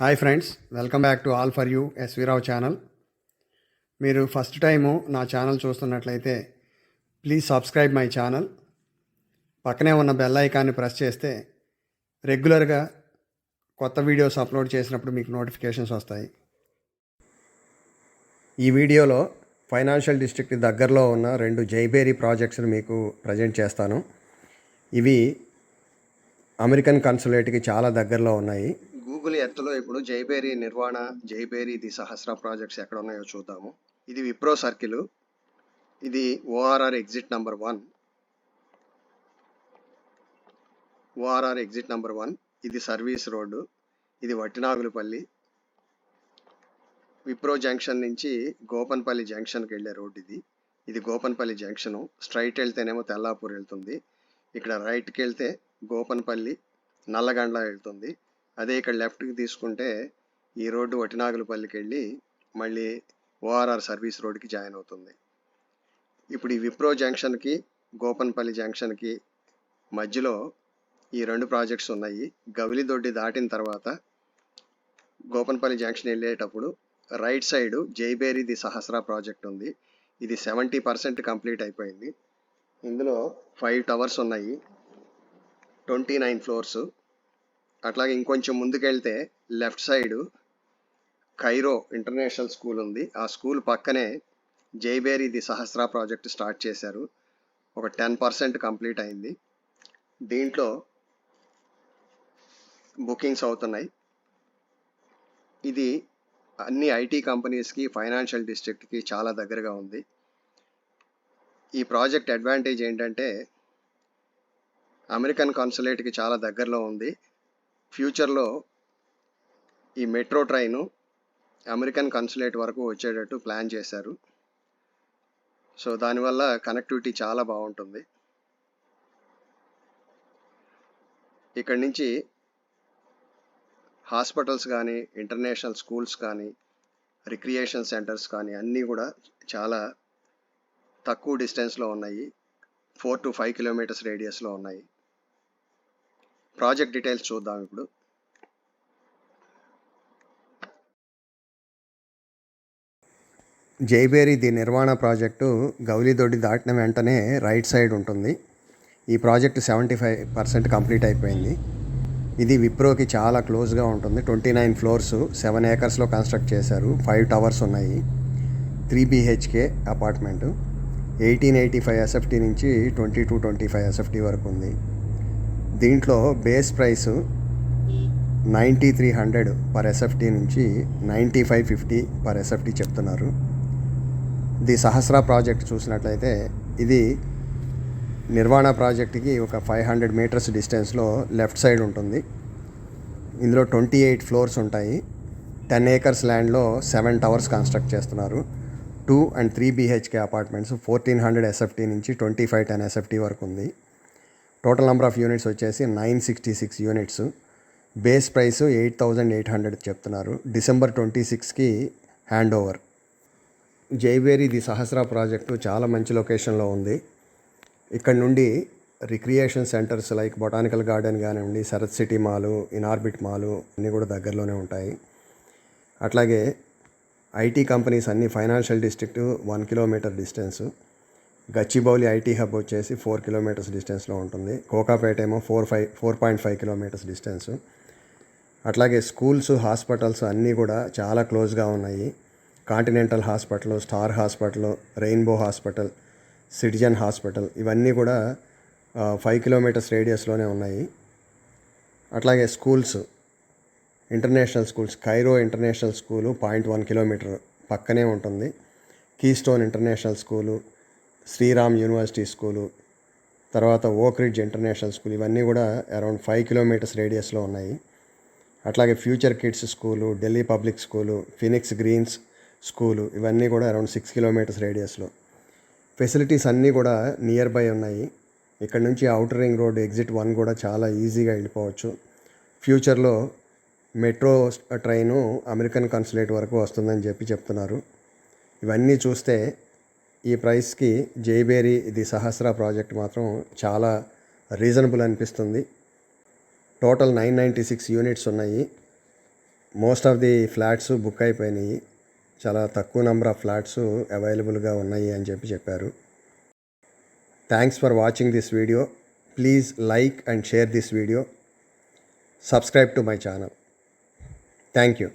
Hi friends welcome back to all for you SV Rao channel మీరు first time నా channel చూస్తున్నట్లయితే please subscribe my channel పక్కనే ఉన్న bell ఐకాన్ని press చేస్తే రెగ్యులర్గా కొత్త వీడియోస్ అప్లోడ్ చేసినప్పుడు మీకు నోటిఫికేషన్స్ వస్తాయి. ఈ వీడియోలో ఫైనాన్షియల్ డిస్ట్రిక్ట్ దగ్గరలో ఉన్న రెండు జైబేరీ ప్రాజెక్ట్స్ని మీకు ప్రజెంట్ చేస్తాను. ఇవి అమెరికన్ కన్సులేట్కి చాలా దగ్గరలో ఉన్నాయి. గూగుల్ ఎర్త్లో ఇప్పుడు జైబేరీ నిర్వాణ జైబేరీ ది సహస్ర ప్రాజెక్ట్స్ ఎక్కడ ఉన్నాయో చూద్దాము. ఇది విప్రో సర్కిల్. ఇది ORR exit number one. ORR exit number one. ఇది సర్వీస్ రోడ్డు. ఇది వట్టినాగులపల్లి. విప్రో జంక్షన్ నుంచి గోపన్పల్లి జంక్షన్కి వెళ్ళే రోడ్ ఇది. ఇది గోపన్పల్లి జంక్షను. స్ట్రైట్ వెళ్తేనేమో తెల్లాపూర్ వెళ్తుంది. ఇక్కడ రైట్కి వెళ్తే గోపన్పల్లి నల్లగండ్ల వెళ్తుంది. అదే ఇక్కడ లెఫ్ట్కి తీసుకుంటే ఈ రోడ్డు వటినాగులపల్లికి వెళ్ళి మళ్ళీ ఓఆర్ఆర్ సర్వీస్ రోడ్కి జాయిన్ అవుతుంది. ఇప్పుడు ఈ విప్రో జంక్షన్కి గోపన్పల్లి జంక్షన్కి మధ్యలో ఈ రెండు ప్రాజెక్ట్స్ ఉన్నాయి. గవిలిదొడ్డి దాటిన తర్వాత గోపన్పల్లి జంక్షన్ వెళ్ళేటప్పుడు right side Jayabheri the Sahasra project ఉంది. ఇది సెవెంటీ పర్సెంట్ కంప్లీట్ అయిపోయింది. ఇందులో ఫైవ్ టవర్స్ ఉన్నాయి. Twenty nine floors. అట్లాగే ఇంకొంచెం ముందుకెళ్తే left side Cairo international school ఉంది. ఆ స్కూల్ పక్కనే Jayabheri the Sahasra project start చేశారు. ఒక టెన్ పర్సెంట్ కంప్లీట్ అయింది. దీంట్లో బుకింగ్స్ అవుతున్నాయి. ఇది అన్ని ఐటీ కంపెనీస్కి ఫైనాన్షియల్ డిస్ట్రిక్ట్కి చాలా దగ్గరగా ఉంది. ఈ ప్రాజెక్ట్ అడ్వాంటేజ్ ఏంటంటే అమెరికన్ కాన్సులేట్కి చాలా దగ్గరలో ఉంది. ఫ్యూచర్లో ఈ మెట్రో ట్రైను అమెరికన్ కన్సులేట్ వరకు వచ్చేటట్టు ప్లాన్ చేశారు. సో దానివల్ల కనెక్టివిటీ చాలా బాగుంటుంది. ఇక్కడి నుంచి హాస్పిటల్స్ కానీ ఇంటర్నేషనల్ స్కూల్స్ కానీ రిక్రియేషన్ సెంటర్స్ కానీ అన్నీ కూడా చాలా తక్కువ డిస్టెన్స్లో ఉన్నాయి. ఫోర్ టు ఫైవ్ కిలోమీటర్స్ రేడియస్లో ఉన్నాయి. ప్రాజెక్ట్ డీటెయిల్స్ చూద్దాం ఇప్పుడు. జైబేరి ది నిర్మాణ ప్రాజెక్టు గౌలిదొడ్డి దాటిన వెంటనే రైట్ సైడ్ ఉంటుంది. ఈ project seventy five percent complete అయిపోయింది. ఇది విప్రోకి చాలా క్లోజ్గా ఉంటుంది. ట్వంటీ నైన్ ఫ్లోర్స్ సెవెన్ ఏకర్స్లో కన్స్ట్రక్ట్ చేశారు. ఫైవ్ టవర్స్ ఉన్నాయి. Three BHK apartment. Eighteen eighty five SFT నుంచి twenty two twenty five SFT వరకు ఉంది. దీంట్లో base price ninety three hundred per SFT నుంచి ninety five fifty per SFT చెప్తున్నారు. The Sahasra project చూసినట్లయితే ఇది నిర్వాణ ప్రాజెక్ట్కి ఒక ఫైవ్ హండ్రెడ్ మీటర్స్ డిస్టెన్స్లో లెఫ్ట్ సైడ్ ఉంటుంది. ఇందులో ట్వంటీ ఎయిట్ ఫ్లోర్స్ ఉంటాయి. టెన్ ఏకర్స్ ల్యాండ్లో సెవెన్ టవర్స్ కన్స్ట్రక్ట్ చేస్తున్నారు. Two and three BHK apartments fourteen hundred SFT నుంచి ట్వంటీ ఫైవ్ టెన్ ఎస్ఎఫ్టీ వరకు ఉంది. టోటల్ నెంబర్ ఆఫ్ యూనిట్స్ వచ్చేసి nine sixty six units base price eight thousand eight hundred చెప్తున్నారు. December twenty సిక్స్కి hand over Jayabheri the Sahasra project చాలా మంచి లొకేషన్లో ఉంది. ఇక్కడ నుండి recreation centres like botanical garden కానివ్వండి Sarath city mall Inorbit mall అన్నీ కూడా దగ్గరలోనే ఉంటాయి. అట్లాగే ఐటీ కంపెనీస్ అన్ని financial district one kilometre distance Gachibowli IT hub వచ్చేసి ఫోర్ కిలోమీటర్స్ డిస్టెన్స్లో ఉంటుంది. కోకాపేట ఏమో four five four point five kilometres distance. అట్లాగే స్కూల్స్ హాస్పిటల్స్ అన్నీ కూడా చాలా క్లోజ్గా ఉన్నాయి. Continental Hospital Star Hospital Rainbow Hospital Citizen Hospital ఇవన్నీ కూడా ఫైవ్ కిలోమీటర్స్ రేడియస్లోనే ఉన్నాయి. అట్లాగే schools international schools Cairo International School point one kilometre పక్కనే ఉంటుంది. Keystone International School Sriram University School తర్వాత ఓక్రిడ్జ్ ఇంటర్నేషనల్ స్కూల్ ఇవన్నీ కూడా అరౌండ్ ఫైవ్ కిలోమీటర్స్ రేడియస్లో ఉన్నాయి. అట్లాగే future kids school Delhi public school Phoenix Greens school ఇవన్నీ కూడా అరౌండ్ సిక్స్ కిలోమీటర్స్ రేడియస్లో. ఫెసిలిటీస్ అన్నీ కూడా నియర్ బై ఉన్నాయి. ఇక్కడ నుంచి outer ring road exit one కూడా చాలా ఈజీగా వెళ్ళిపోవచ్చు. ఫ్యూచర్లో మెట్రో ట్రైను అమెరికన్ కాన్సులేట్ వరకు వస్తుందని చెప్పి చెప్తున్నారు. ఇవన్నీ చూస్తే ఈ ప్రైస్కి జైబేరీ ఇది సహస్ర ప్రాజెక్ట్ మాత్రం చాలా రీజనబుల్ అనిపిస్తుంది. Total nine ninety six units ఉన్నాయి. Most of the flats book అయిపోయినాయి. చాలా తక్కువ నెంబర్ ఆఫ్ ఫ్లాట్స్ అవైలబుల్గా ఉన్నాయి అని చెప్పి చెప్పారు. Thanks for watching this video. Please like and share this video. Subscribe to my channel. Thank you.